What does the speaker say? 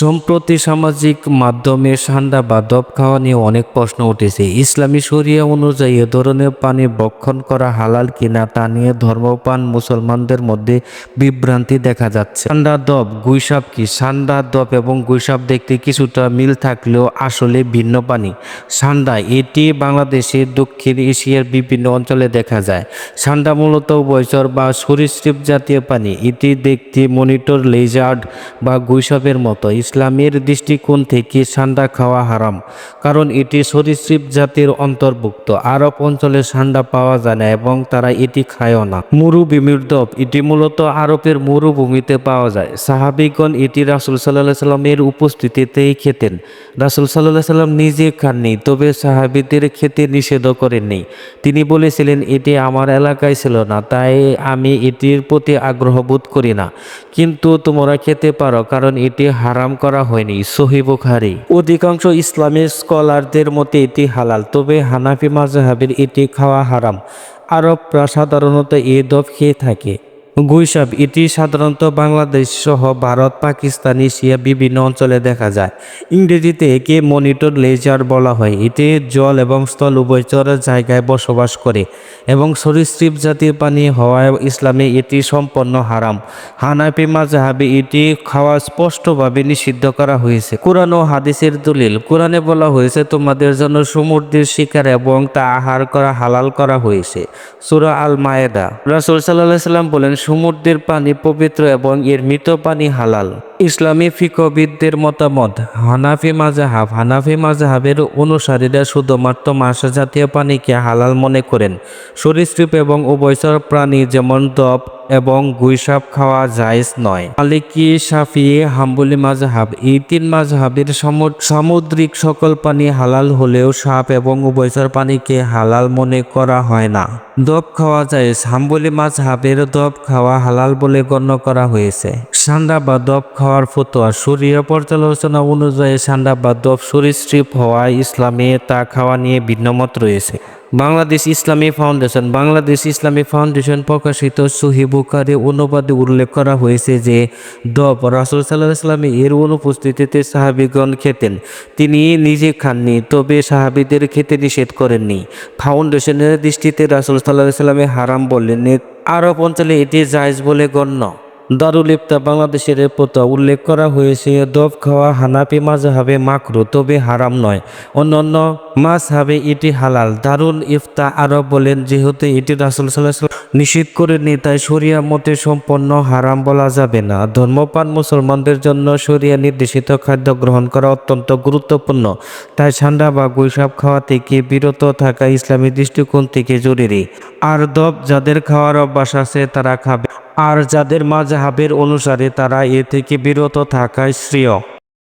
সম্প্রতি সামাজিক মাধ্যমে সান্ডা বা দব খাওয়া নিয়ে অনেক প্রশ্ন উঠেছে। ইসলামী শরিয়া অনুযায়ী এ ধরনের পানি বক্ষণ করা হালাল কিনা তা নিয়ে ধর্মপান মুসলমানদের মধ্যে বিভ্রান্তি দেখা যাচ্ছে। সান্ডা দব, গুইসাপ কি? সান্ডা দব এবং গুইসাপ দেখতে কিছুটা মিল থাকলেও আসলে ভিন্ন পানি। সান্ডা এটি বাংলাদেশে দক্ষিণ এশিয়ার বিভিন্ন অঞ্চলে দেখা যায়। সান্ডা মূলত উভয়চর বা সরীসৃপ জাতীয় পানি। এটি দেখতে মনিটর, লেজার্ড বা গুইসাপের মতো ইসলামের দৃষ্টিকোণ থেকে সান্ডা খাওয়া হারাম, কারণ এটি সরীসৃপ জাতির অন্তর্ভুক্ত। আরব অঞ্চলে সান্ডা পাওয়া যায় না এবং তারা এটি খায়ও না। মরুভূমির দব এটি মূলত আরবের মরুভূমিতে পাওয়া যায়। সাহাবিগণ এটি রাসুল সাল্লাহ সাল্লামের উপস্থিতিতেই খেতেন। রাসুল সাল্লাহ সাল্লাম নিজে খাননি, তবে সাহাবিদের খেতে নিষেধ করেননি। তিনি বলেছিলেন, এটি আমার এলাকায় ছিল না, তাই আমি এটির প্রতি আগ্রহ বোধ করি না। কিন্তু তোমরা খেতে পারো, কারণ এটি হারাম করা হয়নি, সহি বুখারি। অধিকাংশ ইসলামী স্কলারদের মতে এটি হালাল, তবে হানাফি মাজহাবের এটি খাওয়া হারাম। আরব সাধারণত এ দফ খেয়ে থাকে। গুইসাপ এটি সাধারণত বাংলাদেশ সহ ভারত, পাকিস্তান, এশিয়া বিভিন্ন অঞ্চলে দেখা যায়। ইংরেজিতে একে মনিটর লেজার বলা হয়। এটি জল এবং স্থল উভয়চর জায়গায় বসবাস করে এবং সরীসৃপ জাতীয় পানি হওয়ায় ইসলামে এটি সম্পন্ন হারাম। হানাফি মাজহাবে এটি খাওয়া স্পষ্টভাবে নিষিদ্ধ করা হয়েছে। কোরআন ও হাদিসের দলিল, কোরআনে বলা হয়েছে, তোমাদের জন্য সমুদ্রের শিকার এবং তা আহার করা হালাল করা হয়েছে। সুরা আল মায়েদা রাসুল সাল্লাহ সাল্লাম বলেন সমুদ্রের পানি পবিত্র এবং এর মৃত পানি হালাল। ইসলামী ফিকবিদদের মতামত, হানাফি মাজাহাব হানাফি মাজাহাবের অনুসারীরা শুধুমাত্র মাসা জাতীয় পানিকে হালাল মনে করেন। সরীসৃপ এবং উভয়চর প্রাণী যেমন দব এবং গুইসাপ খাওয়া জায়েজ নয়। মালিকি সাফি হাম্বলি মাজহাব এই তিন মাজহাবের সমু- সামুদ্রিক সকল পানি হালাল হলেও সাপ এবং উভয়চর পানিকে হালাল মনে করা হয় না। দব খাওয়া যায় হাম্বলি মাজহাবের দব খাওয়া হালাল বলে গণ্য করা হয়েছে। সান্ডা বা দব খাওয়ার ফতোয়া শরীয় পর্যালোচনা অনুযায়ী সান্ডা বা দব সরীসৃপ হওয়ায় ইসলামে তা খাওয়া নিয়ে ভিন্নমত রয়েছে। বাংলাদেশ ইসলামী ফাউন্ডেশন বাংলাদেশ ইসলামী ফাউন্ডেশন প্রকাশিত সহি বুখারি অনুবাদে উল্লেখ করা হয়েছে যে দব রাসুল সাল্লাহ ইসলামী এর অনুপস্থিতিতে সাহাবিগণ খেতেন। তিনি নিজে খাননি, তবে সাহাবিদের খেতে নিষেধ করেননি। ফাউন্ডেশনের দৃষ্টিতে রাসুল সাল্লাহ সাল্লামে হারাম বললেন আরব অঞ্চলে এটি জায়জ বলে গণ্য। দারুল ইফতা বাংলাদেশের পোতা উল্লেখ করা হয়েছে দব খাওয়া হানাপি মাঝহাবে মাকরু, তবে হারাম নয়। অন্যান্য মাঝহাবে এটি হালাল। দারুল ইফতা আরব বলেন, যেহেতু এটি রাসুল সাল্লাহ নিষিদ্ধ করেনি তাই শরিয়া মতে সম্পন্ন হারাম বলা যাবে না। ধর্মপান মুসলমানদের জন্য শরিয়া নির্দেশিত খাদ্য গ্রহণ করা অত্যন্ত গুরুত্বপূর্ণ। তাই ঠান্ডা বা গুইসাপ খাওয়া থেকে বিরত থাকা ইসলামী দৃষ্টিকোণ থেকে জরুরি। আর দব যাদের খাওয়ার অভ্যাস আছে, তারা খাবে। আর যাদের মাঝহাবের অনুসারে তারা এ থেকে বিরত থাকায় শ্রেয়।